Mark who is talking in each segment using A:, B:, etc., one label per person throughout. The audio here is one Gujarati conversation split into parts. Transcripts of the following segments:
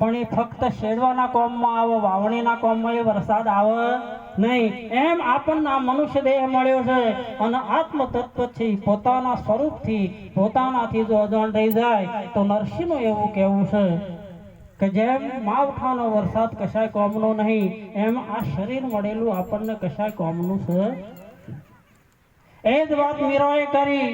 A: પણ એ ફક્ત શેડવાના કોમમાં આવો, વાવણીના કોમમાં એ વરસાદ આવે નહીં. એમ આપણને આ મનુષ્ય દેહ મળ્યો છે અને આત્મ તત્વથી પોતાના સ્વરૂપથી, પોતાનાથી જો અજાણ રહી જાય તો નરસિંહનું એવું કહેવું છે કે જેમ માવઠાનો વરસાદ કશાય કોમનો નહીં, એમ આ શરીર મળેલું આપણને કશાય કોમનું છે એ જ વાત મીરાએ કરી.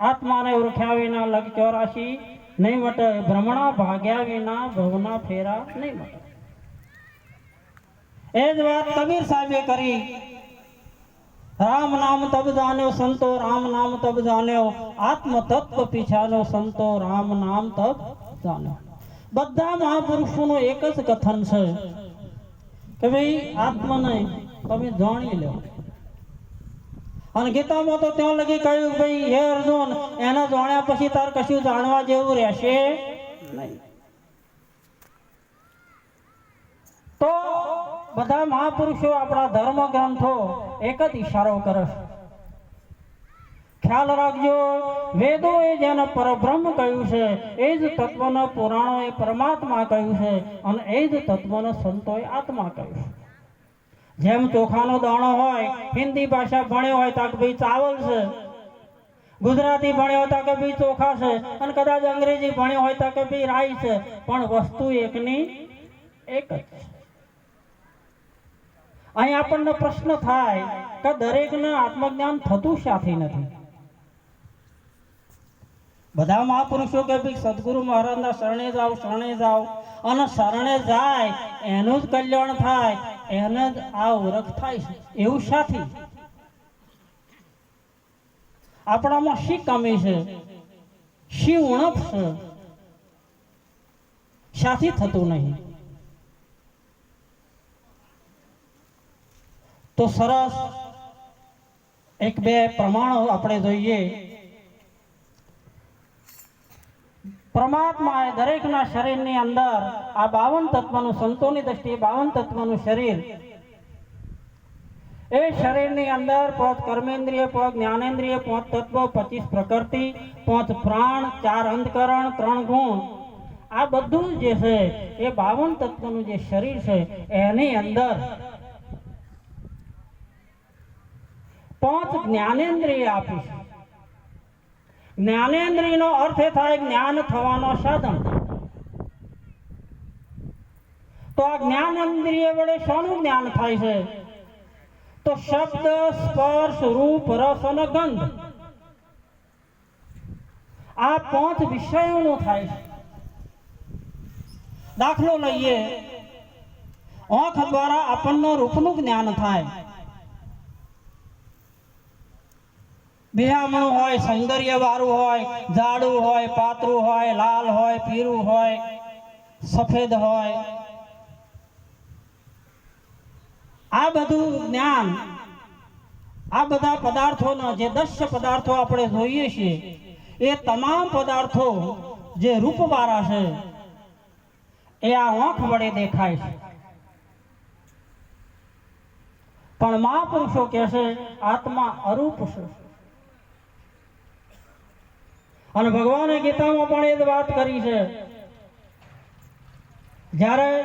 A: આત્માને ઓળખ્યા વિના લગ ચોરાશી. નહીં મટે ભ્રમણા ભાગ્યા વિના ભવના ફેરા નહીં મટે એ જ વાત કબીર સાહેબે કરી. રામ નામ તબ જાણ્યો સંતો, રામ નામ તબ જાણ્યો આત્મ તત્વ પીછાનો સંતો, રામ નામ તબ જાન્યો. બધા મહાપુરુષોનું એક જ કથન છે કે ભાઈ આત્માને તમે જાણી લો અને ગીતામાં તો ત્યાં લગી કહ્યું, ભાઈ, હે અર્જુન, એને જાણ્યા પછી તાર કશું જાણવા જેવું રહેશે નહીં. તો બધા મહાપુરુષો આપણા ધર્મ ગ્રંથો એક જ ઈશારો કરે છે. ખ્યાલ રાખજો, વેદો એ જેને પરબ્રહ્મ કહ્યું છે, એ જ તત્વનો પુરાણો એ પરમાત્મા કહ્યું છે, અને એ જ તત્વનો સંતોએ આત્મા કહ્યું છે. જેમ ચોખાનો દાણો હોય, હિન્દી ભાષા ભણ્યો હોય તો ભાઈ ચાવલ છે. ગુજરાતી ભણ્યો હોય તો કે ભાઈ ચોખા છે અને કદાચ અંગ્રેજી ભણ્યો હોય તો કે ભાઈ રાઈ છે. પણ વસ્તુ એકની એક જ અહીં આપણને પ્રશ્ન થાય કે દરેકને આત્મજ્ઞાન થતું શાથી નથી. બધા મહાપુરુષો કે ભાઈ સદગુરુ મહારાજના શરણે જાઓ શરણે જાઓ. અને શરણે જાય, એનું જ કલ્યાણ થાય. એને જ આ ઓળખ થાય છે. એવું શાથી? આપણામાં શી કમી છે? શી ઉણપ છે? શાથી થતું નહીં. તો સરસ એક બે પ્રમાણો આપણે જોઈએ. પરમાત્માએ દરેકના શરીરની અંદર આ બાવન તત્વનું સંતોની દ્રષ્ટિએ બાવન તત્વનું શરીર. એ શરીરની અંદર પાંચ કર્મેન્દ્રિય, પાંચ જ્ઞાનેન્દ્રિય, પાંચ તત્વ, પચીસ પ્રકૃતિ, પાંચ પ્રાણ, ચાર અંધકરણ, ત્રણ ગુણ. આ બધું જે છે, એ બાવન તત્વનું જે શરીર છે, એની અંદર પાંચ જ્ઞાનેન્દ્રિય આપી છે. જ્ઞાનેન્દ્રિયનો અર્થ એ થાય જ્ઞાન થવાનો સાધન. તો આ જ્ઞાનેન્દ્રિય વડે શાનું જ્ઞાન થાય છે? તો શબ્દ, સ્પર્શ, રૂપ, રસ અને ગંધ. આ પાંચ વિષયોનું થાય છે. દાખલો લઈએ. આંખ દ્વારા આપણને રૂપનું જ્ઞાન થાય. બિહામણું હોય સૌંદર્ય વાળું હોય, જાડું હોય, પાતળું હોય, લાલ હોય પીરું હોય, સફેદ હોય. આ બધું જ્ઞાન, આ બધા પદાર્થોના જે દશ્ય પદાર્થો આપણે જોઈએ છીએ, એ તમામ પદાર્થો જે રૂપવાળા છે, એ આ આંખ વડે દેખાય છે. પણ મહાપુરુષો કહે છે, આત્મા અરૂપ છે. અને ભગવાને ગીતામાં પણ એ વાત કરી છે. જ્યારે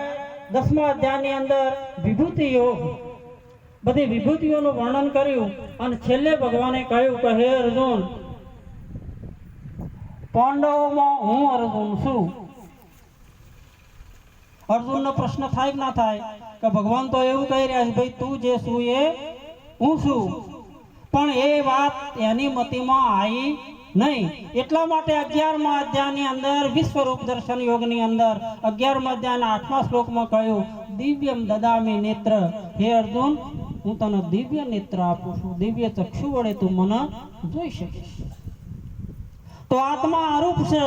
A: દસમા અધ્યાયની અંદર વિભૂતિ બધી વિભૂતિઓનું વર્ણન કર્યું અને છેલ્લે ભગવાને કહ્યું કે, હે અર્જુન, પાંડવોમાં હું અર્જુન છું. અર્જુનનો પ્રશ્ન થાય કે ના થાય? કે ભગવાન તો એવું કહી રહ્યા છે, ભાઈ, તું જે છું એ હું છું. પણ એ વાત એની મતિમાં આવી નહીં. એટલા માટે અગિયારમા અધ્યાયની અંદર વિશ્વરૂપ દર્શન યોગની અંદર અગિયારમા અધ્યાયના આઠમા શ્લોકમાં કહ્યું, દિવ્યમ દદામી નેત્ર. હે અર્જુન, હું તને દિવ્ય નેત્ર આપું છું. દિવ્ય ચક્ષુ વડે તું મને જોઈ શકીશ. તો આત્મા અરૂપ છે.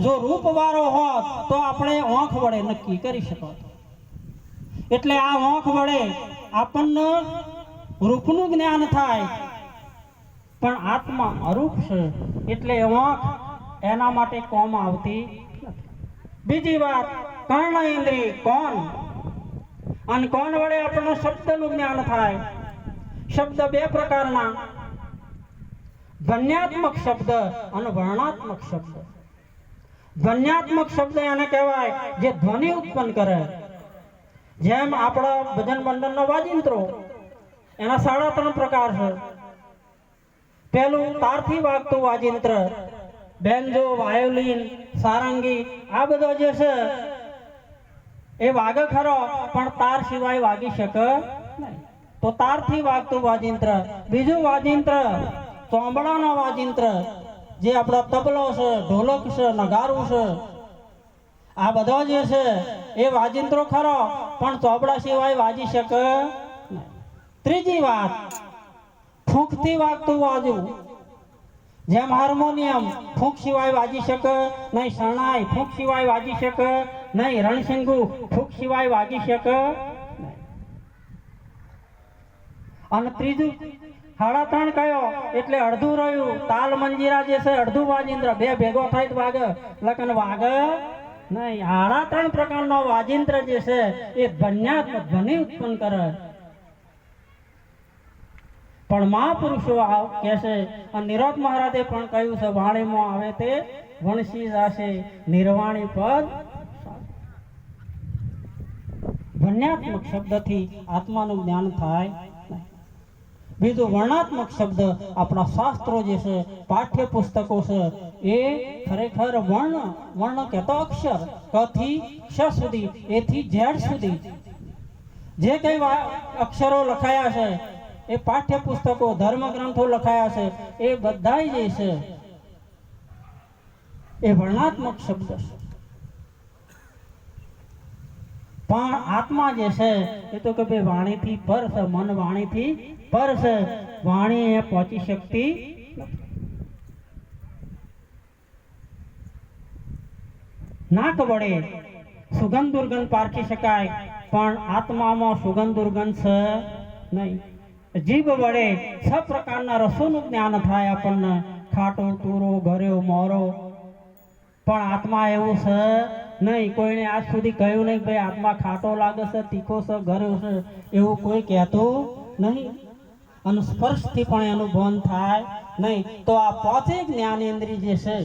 A: જો રૂપ વાળો હોત, તો આપણે આંખ વડે નક્કી કરી શકો એટલે આ આંખ વડે આપણને રૂપનું જ્ઞાન થાય. પણ આત્મા અરૂપ છે, એટલે આંખ એના માટે કોમ આવતી બીજી વાત, કર્ણ ઇન્દ્રિય કોણ? અને કોણ વડે આપણને શબ્દનું જ્ઞાન થાય? શબ્દ બે પ્રકારના. ધન્યાત્મક શબ્દ અને વર્ણાત્મક શબ્દ. ધન્યાત્મક શબ્દ એને કહેવાય જે ધ્વનિ ઉત્પન્ન કરે. જેમ આપણા ભજન મંડળનો વાજિંત્રો, એના સાડા ત્રણ પ્રકાર છે. પહેલું તારથી વાગતું વાજિંત્ર. બેન્જો વાયોલિન, સારંગી, આ બધો જે છે, એ વાગે ખરો, પણ તાર સિવાય વાગી શકે તો તારથી વાગતું વાજિંત્ર. બીજું વાજિંત્ર, ચોંબડાનો વાજિંત્ર, જે આપણો તબલો છે, ઢોલક છે, નગારું છે, આ બધો જે છે, એ વાજિંત્રો ખરો, પણ ચોપડા સિવાય વાજી શકે ત્રીજી વાત ફૂંકથી વાગતું વાજવું જેમ હાર્મોનિયમ ફૂંક સિવાય વાજી શકે, નહીં શરણાઈ ફૂંક સિવાય વાજી શકે, નહીં રણસિંગુ ફૂંક સિવાય વાજી શકે અને ત્રીજું સાડા ત્રણ કયો, એટલે અડધું રહ્યું. તાલ મંજીરા જે છે, અડધું વાજિંદ્ર, બે ભેગો થાય વાગે. લગન વાગે નહીં. સાડા ત્રણ પ્રકારનો વાજિંત્ર જે છે, એ ધ્વન્યાત્મક ધ્વનિ ઉત્પન્ન કરે. પણ મહાપુરુષો કહેશે કહે અને નિરોધ મહારાજે પણ કહ્યું છે, વાણીમાં આવે તે વણસી જાશે, નિર્વાણી પદ વર્ણ્યાત્મક શબ્દથી આત્માનું જ્ઞાન થાય. બીજું વર્ણાત્મક શબ્દ આપણા શાસ્ત્રો જે છે પાઠ્ય પુસ્તકો છે, એ ખરેખર વર્ણ વર્ણ કહેતો અક્ષર ક થી ક્ષ સુધી, એથી ઝેડ સુધી જે કઈ અક્ષરો લખાયા છે એ પાઠ્ય પુસ્તકો ધર્મ ગ્રંથો લખાયા છે, એ બધા જે છે, એ વર્ણાત્મક શબ્દ છે પણ આત્મા જે છે, એ તો કે ભાઈ વાણીથી પર છે, મન વાણીથી પર છે, વાણી એ પહોંચી શકતી. નાક વડે સુગંધ દુર્ગંધ પારખી શકાય, પણ આત્મામાં સુગંધ દુર્ગંધ છે નહીં જીભ વડે સબ પ્રકારના રસોનું જ્ઞાન થાય આપણને. ખાટો ચૂરો ઘર્યો મોરો. પણ આત્મા એવું છે નહીં, કોઈને આજ સુધી કહ્યું નહીં, ભાઈ, આત્મા ખાટો લાગે છે, તીખો છે ઘર્યો છે, એવું કોઈ કહેતું નહીં. અને સ્પર્શથી પણ એનું ભાન થાય નહીં. તો આ પાંચેય જ્ઞાનેન્દ્રિય જે છે,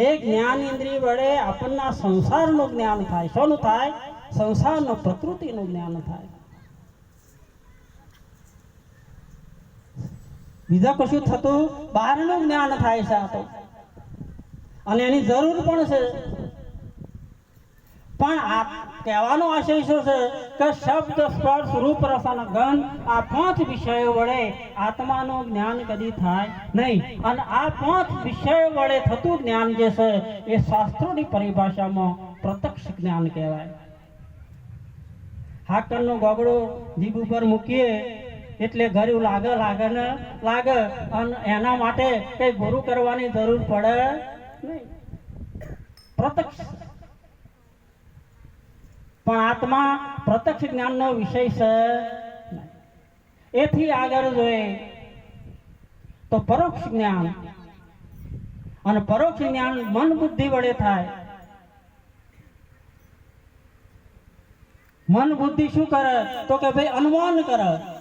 A: એ જ્ઞાનેન્દ્રિય વડે આપણના સંસારનું જ્ઞાન થાય. શોનું થાય? સંસારનું, પ્રકૃતિનું જ્ઞાન થાય. બીજા કશું થતું બહારનું જ્ઞાન થાય છે આ તો. અને એની જરૂર પણ છે. પણ આ કહેવાનો આશય શું છે કે શબ્દ, સ્પર્શ, રૂપ, રસ ગન આ પાંચ વિષયો વડે આત્માનું જ્ઞાન કદી થાય નહીં. અને આ પાંચ વિષયો વડે થતું જ્ઞાન જે છે એ શાસ્ત્રોની પરિભાષામાં પ્રત્યક્ષ જ્ઞાન કહેવાય. હાકરનું ગોગડો જીભ ઉપર મૂકીએ એટલે ગરીબ લાગે લાગે ને લાગે. અને એના માટે કઈ ગુરુ કરવાની જરૂર પડે પ્રત્યક્ષ. પણ આત્મા પ્રત્યક્ષ જ્ઞાનનો વિષય છે એથી આગળ જોઈએ તો પરોક્ષ જ્ઞાન અને પરોક્ષ જ્ઞાન મન બુદ્ધિ વડે થાય. મન બુદ્ધિ શું કરે? તો કે ભાઈ અનુમાન કરે.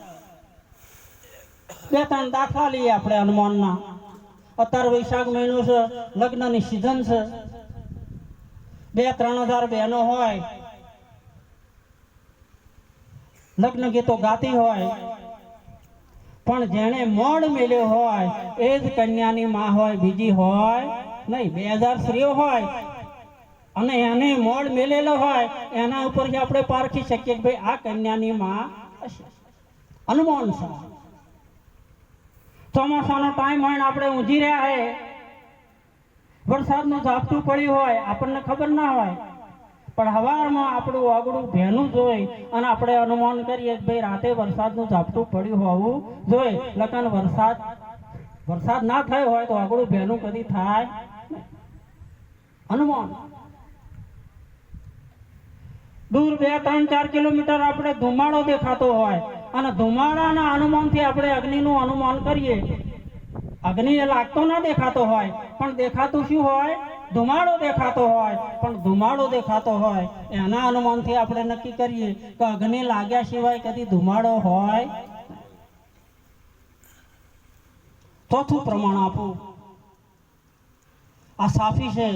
A: બે ત્રણ દાખલા લઈએ આપણે હનુમાનના. અત્યારે વૈશાખ મહિનો છે, લગ્નની સિઝન છે. બે ત્રણ હજાર બહેનો હોય, લગ્ન ગીતો ગાતી હોય, પણ જેણે મોડ મેલ્યો હોય, એ જ કન્યાની માં હોય, બીજી હોય નહીં, બે હજાર સ્ત્રીઓ હોય, અને એને મોડ મેલેલો હોય, એના ઉપરથી આપણે પારખી શકીએ કે ભાઈ આ કન્યાની માં હશે. અનુમાન છે. ચોમાસાનો ટાઈમ હોય આપણે ઊંઘી રહ્યા હે, વરસાદનું ઝાપટું પડ્યું હોય, આપણને ખબર ના હોય, પણ હવારમાં આપણું આગળું ભેનું જોઈ અને આપણે અનુમાન કરીએ ભાઈ રાતે વરસાદનું ઝાપટું પડ્યું હોવું જોઈએ લગન વરસાદ વરસાદ ના થયો હોય તો આગળું ભેનું કદી થાય. અનુમાન દૂર બે, ત્રણ, ચાર કિલોમીટર આપણે ધુમાડો દેખાતો હોય અને ધુમાડાના અનુમાનથી આપણે અગ્નિનું અનુમાન કરીએ. અગ્નિ લાગતો ના દેખાતો હોય, પણ દેખાતું શું હોય? ધુમાડો દેખાતો હોય, પણ ધુમાડો દેખાતો હોય. એના અનુમાનથી આપણે નક્કી કરીએ કે અગ્નિ લાગ્યા સિવાય કદી ધુમાડો હોય ચોથું પ્રમાણ આપું. આ સાફી છે.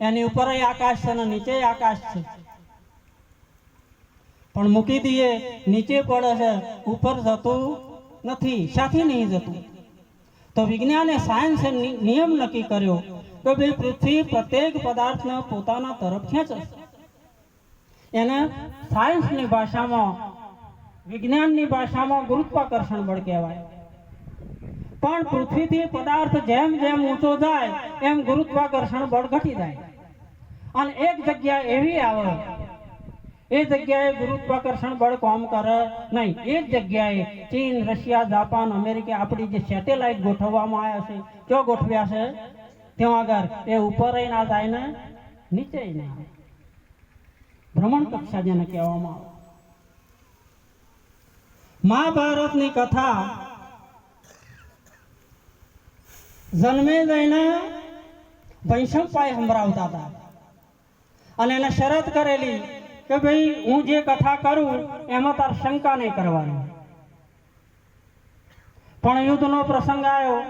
A: એની ઉપર આકાશ છે અને નીચે આકાશ છે. પણ મૂકી દઈએ નીચે પડે છે, ઉપર જતું નથી સાથી નહીં જતું. તો વિજ્ઞાને સાયન્સે નિયમ નક્કી કર્યો કે ભાઈ પૃથ્વી પ્રત્યેક પદાર્થને પોતાના તરફ ખેંચે. છે. એને સાયન્સની ભાષામાં, વિજ્ઞાનની ભાષામાં ગુરુત્વાકર્ષણ બળ કહેવાય. પણ પૃથ્વીથી પદાર્થ જેમ જેમ ઊંચો જાય, એમ ગુરુત્વાકર્ષણ બળ ઘટી જાય. અને એક જગ્યા એવી આવે એ જગ્યાએ ગુરુત્વાકર્ષણ બળ કામ કરે. નહીં, એ જ જગ્યાએ ચીન, રશિયા, જાપાન, અમેરિકા આપણી જે સેટેલાઇટ ગોઠવવામાં આવ્યા છે, ક્યાં ગોઠવ્યા છે? ત્યાં આગળ. એ ઉપર ના જાય ને નીચે ના આવે. ભ્રમણ કક્ષા જેને કહેવામાં આવે. મહાભારતની કથા જન્મે જઈને વૈષ્ણવપાય સંભળાવતા હતા. અને એને શરત કરેલી કે ભાઈ, હું જે કથા કરું, એમાં તાર શંકા નહીં કરવાની. પણ યુદ્ધનો પ્રસંગ આવ્યો.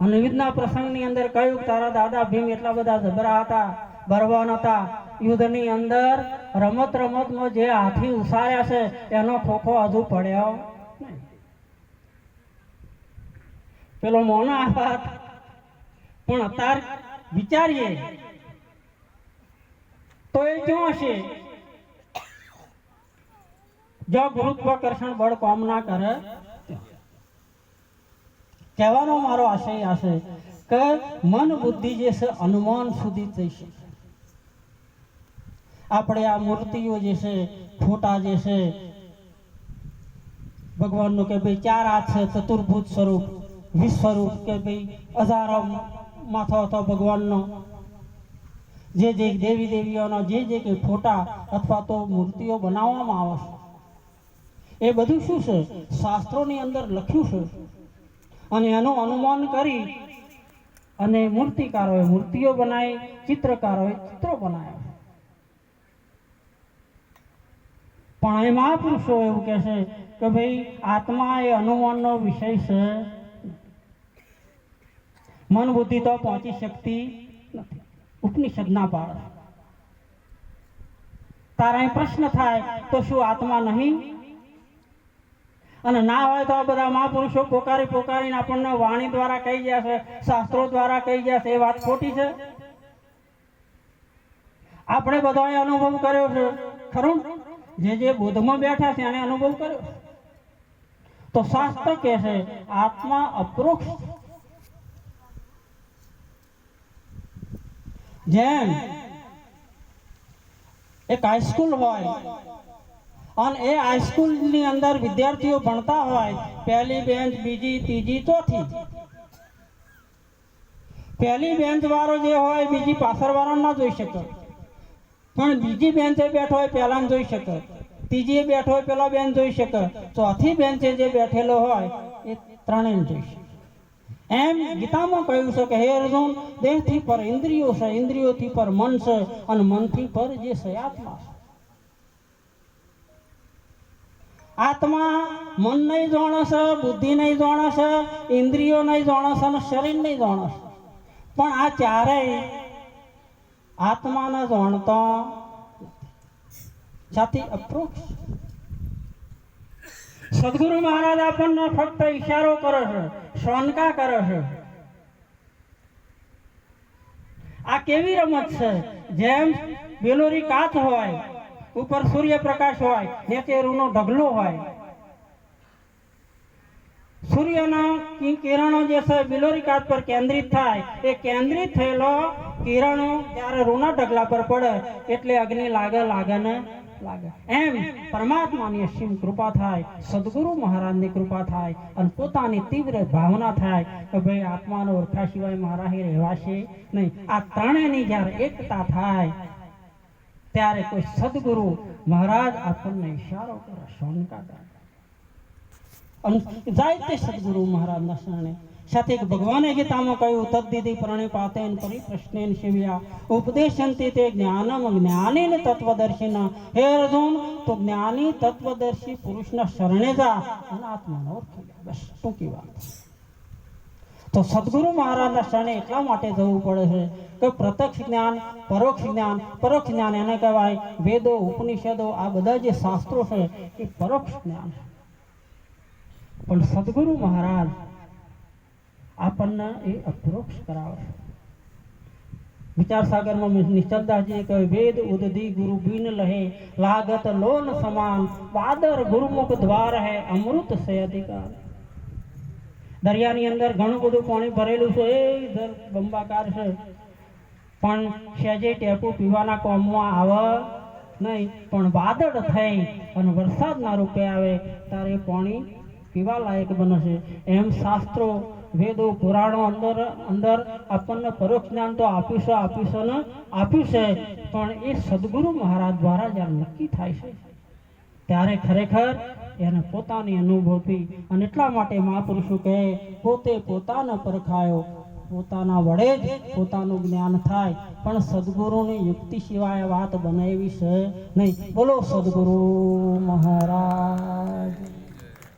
A: અને યુદ્ધના પ્રસંગની અંદર કહ્યું તારા દાદા ભીમ એટલા બધા જબરા હતા, બળવાન હતા. યુદ્ધની અંદર રમત રમતમાં જે હાથી ઉસાર્યા છે, એનો ખોખો હજુ પડ્યો પેલો મોના આઘાત પણ અત્યારે વિચારીએ તો એ ક્યાં હશે? જો ગુરુત્વાકર્ષણ બળ કામ ના કરે, કહેવાનો મારો આશય આ કે મન બુદ્ધિ જે છે અનુમાન સુધી થઈ શકે. આપણે આ મૂર્તિઓ જે છે, ફોટા જે છે, ભગવાનનું કે ભાઈ ચાર હાથ છે, ચતુર્ભુજ સ્વરૂપ, વિશ્વરૂપ કે ભાઈ હજારો માથો હતો ભગવાનનો જે જે દેવી દેવીઓના જે જે કંઈ ફોટા અથવા તો મૂર્તિઓ બનાવવામાં આવશે એ બધું શું છે? શાસ્ત્રોની અંદર લખ્યું છે. અને એનું અનુમાન કરી અને મૂર્તિકારોએ મૂર્તિઓ બનાવી, ચિત્રકારોએ ચિત્રો બનાવ્યા. પણ એ મહાપુરુષો એવું કહે છે કે ભાઈ આત્મા એ અનુમાનનો વિષય છે. મન બુદ્ધિ તો પહોંચી શકતી નથી. ઉપનિષદ ના પાડે તારા પ્રશ્ન થાય તો શું આત્મા નહીં? અને ના હોય તો આ બધા મહાપુરુષો પોકારી પોકારીને આપણને વાણી દ્વારા કહી ગયા છે, શાસ્ત્રો દ્વારા કહી ગયા છે, એ વાત ખોટી છે? આપણે બધાએ અનુભવ કર્યો છે, ખરું? જે જે બોધમાં બેઠા છે, એને અનુભવ કર્યો તો શાસ્ત્ર કહે છે, આત્મા અપરોક્ષ જેમ એક હાઈસ્કૂલ હોય. અને એ હાઈસ્કૂલની અંદર વિદ્યાર્થીઓ ભણતા હોય, પહેલી બેન્ચ બીજી, ત્રીજી, ચોથી. પહેલી બેન્ચ વાળો જે હોય, બીજી પાછળ વાળો ના જોઈ શકે. પણ બીજી બેન્ચે બેઠો હોય, પહેલા જોઈ શકે. ત્રીજી બેઠો હોય પેલા બેન્ચ જોઈ શકે. ચોથી બેન્ચે જે બેઠેલો હોય, એ ત્રણેય જોઈ શકે. એમ ગીતામાં કહ્યું છે કે, હે અર્જુન, દેહથી પર ઇન્દ્રિયો છે, ઇન્દ્રિયોથી પર મન છે અને મનથી પર જે છે આત્મા આત્મા મન નહીં જાણશે બુદ્ધિ નહીં જાણશે ઇન્દ્રિયો નહીં જાણશે અને શરીર નહીં જાણશે પણ આ ચારેય આત્માને જાણતો જાતિ અપ્રોક્ષ સદગુરુ મહારાજ આપણને ફક્ત ઈશારો કરે છે. શોનકા કરો છો? આ કેવી રમત છે? જેમ બેલોરી કાચ હોય, ઉપર સૂર્યપ્રકાશ હોય નીચે રૂનો ઢગલો હોય. સૂર્યના કિરણો જે છે, બિલોરી કાચ પર કેન્દ્રિત થાય. એ કેન્દ્રિત થયેલો કિરણો જ્યારે રૂના ઢગલા પર પડે, એટલે અગ્નિ લાગે લાગે ને લાગે. એમ પરમાત્માની અસીમ કૃપા થાય, સદગુરુ મહારાજની કૃપા થાય અને પોતાની તીવ્ર ભાવના થાય કે ભાઈ આત્માનો ઓળખા સિવાય મારા હે રહેવાશે નહીં. આ ત્રણેયની જ્યારે એકતા થાય, ત્યારે કોઈ સદગુરુ મહારાજ આપણને ઈશારો કરે શોનકા અને જાય તે સદગુરુ મહારાજના શરણે. સાથે ભગવાને ગીતામાં કહ્યું તદ્દિતિ પ્રણિપાતેન પરિપ્રશ્નેન શિવ્યા. ઉપદેશંતિ તે જ્ઞાનમ જ્ઞાનીન તત્વદર્શિના. હે અર્જુન, તો જ્ઞાની તત્વદર્શી પુરુષના શરણે જા અને આત્માને ઓળખી બસ, ટૂંકી વાત. તો સદગુરુ મહારાજના શરણે એટલા માટે જવું પડે છે કે પ્રત્યક્ષ જ્ઞાન, પરોક્ષ જ્ઞાન પરોક્ષ જ્ઞાન એને કહેવાય. વેદો, ઉપનિષદો, આ બધા જે શાસ્ત્રો છે એ પરોક્ષ જ્ઞાન પણ સદગુરુ મહારાજ આપણને એ અપરોક્ષ કરાવે વિચાર સાગરમાં નિશ્ચલદાસજીએ કહ્યું, વેદ ઉદધી ગુરુ બિન લહે, લાગત લોન સમાન, પાદર ગુરુમુખ દ્વાર હે, અમૃત સે અધિકાર. દરિયાની અંદર ઘણું બધું પાણી ભરેલું છે, એ બંબાકાર છે. પણ સહેજે ટેપુ પીવાના કોમમાં આવે નહીં, પણ વાદળ થઈ અને વરસાદના રૂપે આવે ત્યારે પાણી પીવા લાયક બને છે એમ શાસ્ત્રો વેદો, પુરાણો અંદર અંદર આપણને પરોક્ષ જ્ઞાન તો આપ્યું છે ને આપ્યું છે, પણ એ સદગુરુ મહારાજ દ્વારા જ્યારે નક્કી થાય છે, ત્યારે ખરેખર એને પોતાની અનુભૂતિ અને એટલા માટે મહાપુરુષો કહે, પોતે પોતાનો પરખાયો પોતાના વડે જ પોતાનું જ્ઞાન થાય, પણ સદગુરુની યુક્તિ સિવાય વાત બનાવી છે નહીં. બોલો સદગુરુ મહારાજ.